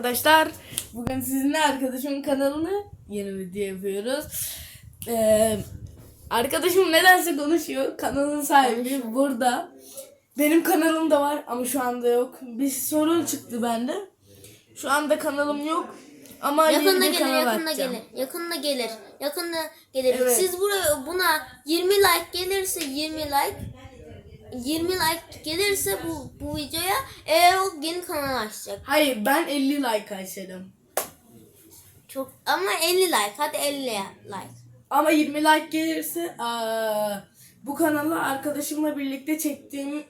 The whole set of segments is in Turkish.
arkadaşlar. Bugün sizinle arkadaşımın kanalını yeni video yapıyoruz. Ee, arkadaşım nedense konuşuyor. Kanalın sahibi burada. Benim kanalım da var ama şu anda yok. Bir sorun çıktı bende. Şu anda kanalım yok. Ama Yakında gelir, kanal yakında açacağım. gelir. Yakında gelir. Yakında gelir. Evet. Siz buraya buna 20 like gelirse 20 like 20 like gelirse bu bu videoya eğer o yeni kanal açacak. Hayır ben 50 like açarım. Çok ama 50 like. Hadi 50 like. Ama 20 like gelirse aa, bu kanala arkadaşımla birlikte çektiğim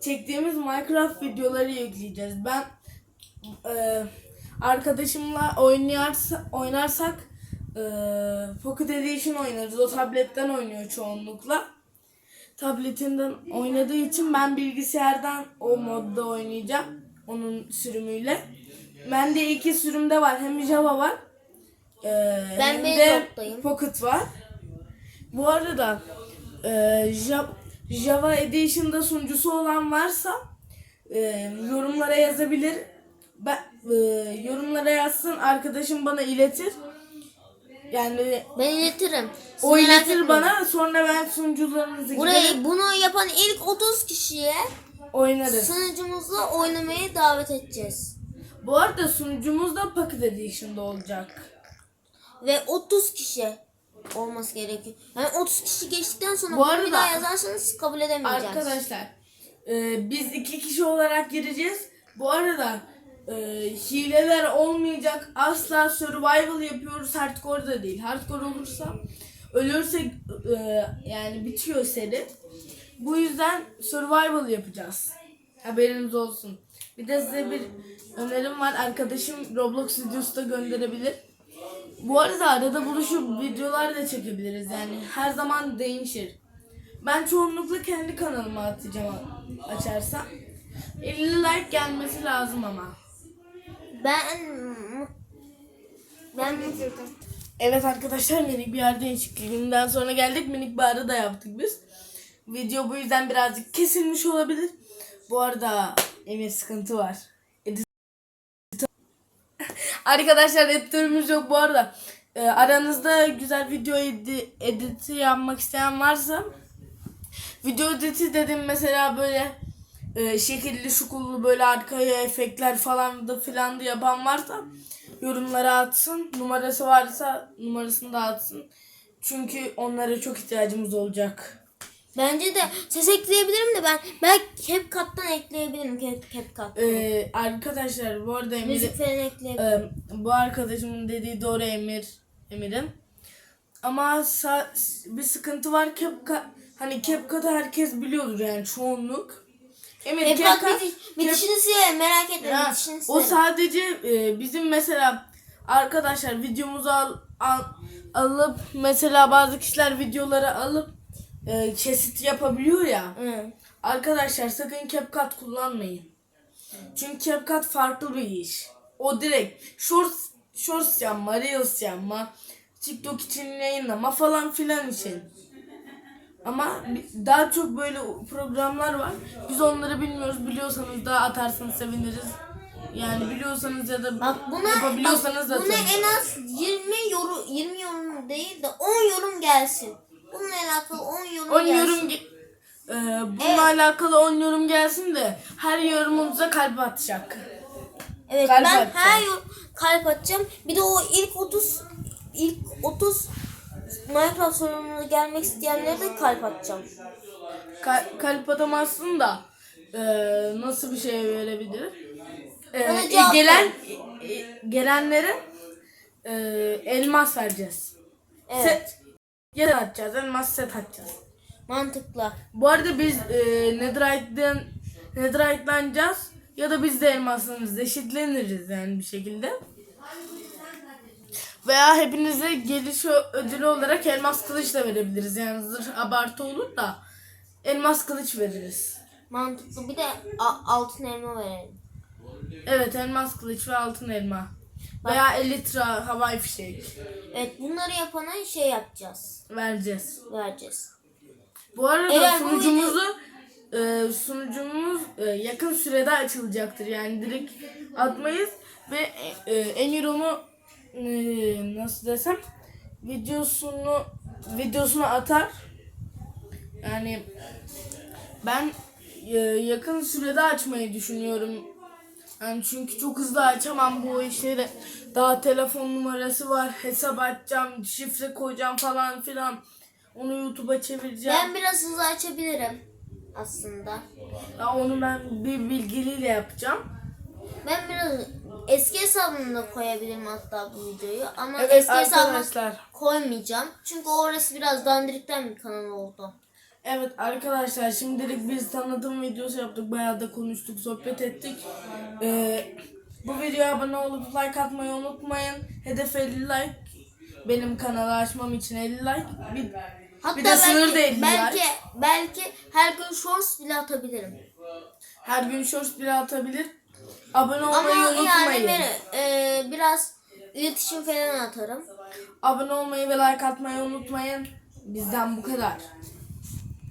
çektiğimiz Minecraft videoları yükleyeceğiz. Ben e, arkadaşımla oynarsa, oynarsak e, Pocket Edition oynarız. O tabletten oynuyor çoğunlukla. Tabletinden oynadığı için ben bilgisayardan o modda oynayacağım. Onun sürümüyle. Bende iki sürümde var. Hem Java var. e, Ben hem de noktayım. Pocket var. Bu arada e, Ja- Java Edition'da sunucusu olan varsa e, yorumlara yazabilir. Ben e, yorumlara yazsın arkadaşım bana iletir. Yani Ben iletirim. Siz o merak iletir etmeyin. bana sonra ben sunucularınızı giderim Burayı bunu yapan ilk 30 kişiye oynarız. sunucumuzla oynamaya davet edeceğiz. Bu arada sunucumuz da Pocket Edition'da olacak. Ve 30 kişi olması gerekiyor. Yani 30 kişi geçtikten sonra Bu bunu arada- bir daha yazarsanız kabul edemeyeceğiz. Arkadaşlar e, biz iki kişi olarak gireceğiz. Bu arada e, hileler olmayacak. Asla survival yapıyoruz. Hardcore da değil. Hardcore olursa ölürsek e, yani bitiyor seri. Bu yüzden survival yapacağız. Haberiniz olsun. Bir de size bir önerim var. Arkadaşım Roblox videosu da gönderebilir. Bu arada arada buluşup videolar da çekebiliriz yani. Her zaman değişir. Ben çoğunlukla kendi kanalıma atacağım açarsam. 50 like gelmesi lazım ama. Ben ben Evet arkadaşlar minik bir yer değişikliğinden sonra geldik. Minik bir ara da yaptık biz. Video bu yüzden birazcık kesilmiş olabilir. Bu arada Emir sıkıntı var. Arkadaşlar editörümüz yok bu arada. Ee, aranızda güzel video edi- editi yapmak isteyen varsa video editi dedim mesela böyle e, şekilli şukullu böyle arkaya efektler falan da filan da yapan varsa yorumlara atsın. Numarası varsa numarasını da atsın. Çünkü onlara çok ihtiyacımız olacak. bence de ses ekleyebilirim de ben ben CapCut'tan ekleyebilirim Cap, CapCut. Ee, arkadaşlar bu arada Emir, Müzik falan ekleyebilirim. e, bu arkadaşımın dediği doğru Emir Emir'im. Ama bir sıkıntı var CapCut hani CapCut'ı herkes biliyordur yani çoğunluk. CapCut CapCut- bitiş, bitişini silerim merak etme Ya, bitişini o sadece e, bizim mesela arkadaşlar videomuzu al, al- alıp mesela bazı kişiler videoları alıp e, kesit yapabiliyor ya. Hı. Arkadaşlar sakın CapCut kullanmayın. Çünkü CapCut farklı bir iş. O direkt shorts shorts yapma, reels yapma, TikTok için yayınlama falan filan için. Ama daha çok böyle programlar var. Biz onları bilmiyoruz. Biliyorsanız da atarsanız seviniriz. Yani biliyorsanız ya da Bak buna, yapabiliyorsanız bak, buna en az 20 yorum 20 yorum değil de 10 yorum gelsin. Bununla alakalı 10 yorum 10 gelsin. yorum ge- e, bununla alakalı 10 yorum gelsin de her yorumumuza kalp atacak. Evet Kalp ben atacağım. her yorum kalp atacağım. Bir de o ilk 30 ilk 30 Minecraft sorununa gelmek isteyenlere de kalp atacağım. Kal- kalp atamazsın da e, nasıl bir şey verebilir? E, e, cevap gelen e, gelenlere e, elmas vereceğiz. Evet. Set ya da atacağız. Elmas set atacağız. Mantıklı. Bu arada biz e, Netherite'den Netherite'lanacağız ya da biz de elmaslarımızla eşitleniriz yani bir şekilde. Veya hepinize geliş ödülü olarak elmas kılıç da verebiliriz. Yani zırh abartı olur da elmas kılıç veririz. Mantıklı. Bir de altın elma verelim. Evet elmas kılıç ve altın elma. Veya elitra havai fişek Evet bunları yapana şey yapacağız. vereceğiz. Vereceğiz. Bu arada Eğer bu sunucumuzu e, sunucumuz e, yakın sürede açılacaktır. Yani direkt atmayız. ve e, e, nasıl desem videosunu videosunu atar. Yani ben e, yakın sürede açmayı düşünüyorum. Yani çünkü çok hızlı açamam bu işleri. Daha telefon numarası var. Hesap açacağım, şifre koyacağım falan filan. Onu YouTube'a çevireceğim. Ben biraz hızlı açabilirim aslında. Ya onu ben bir bilgiliyle yapacağım. Ben biraz eski hesabımda koyabilirim hatta bu videoyu ama Evet eski hesabıma koymayacağım. Çünkü orası biraz dandirikten bir kanal oldu. Evet arkadaşlar şimdilik biz tanıtım videosu yaptık. Bayağı da konuştuk, sohbet ettik. Ee, bu videoya abone olup like atmayı unutmayın. Hedef 50 like. Benim kanalı açmam için 50 like. Bir, Hatta bir de sınır da belki, 50 belki, like. belki her gün shorts bile atabilirim. Her gün shorts bile atabilir. Abone Ama olmayı yani unutmayın. ben, e, biraz iletişim falan atarım. Abone olmayı ve like atmayı unutmayın. Bizden bu kadar.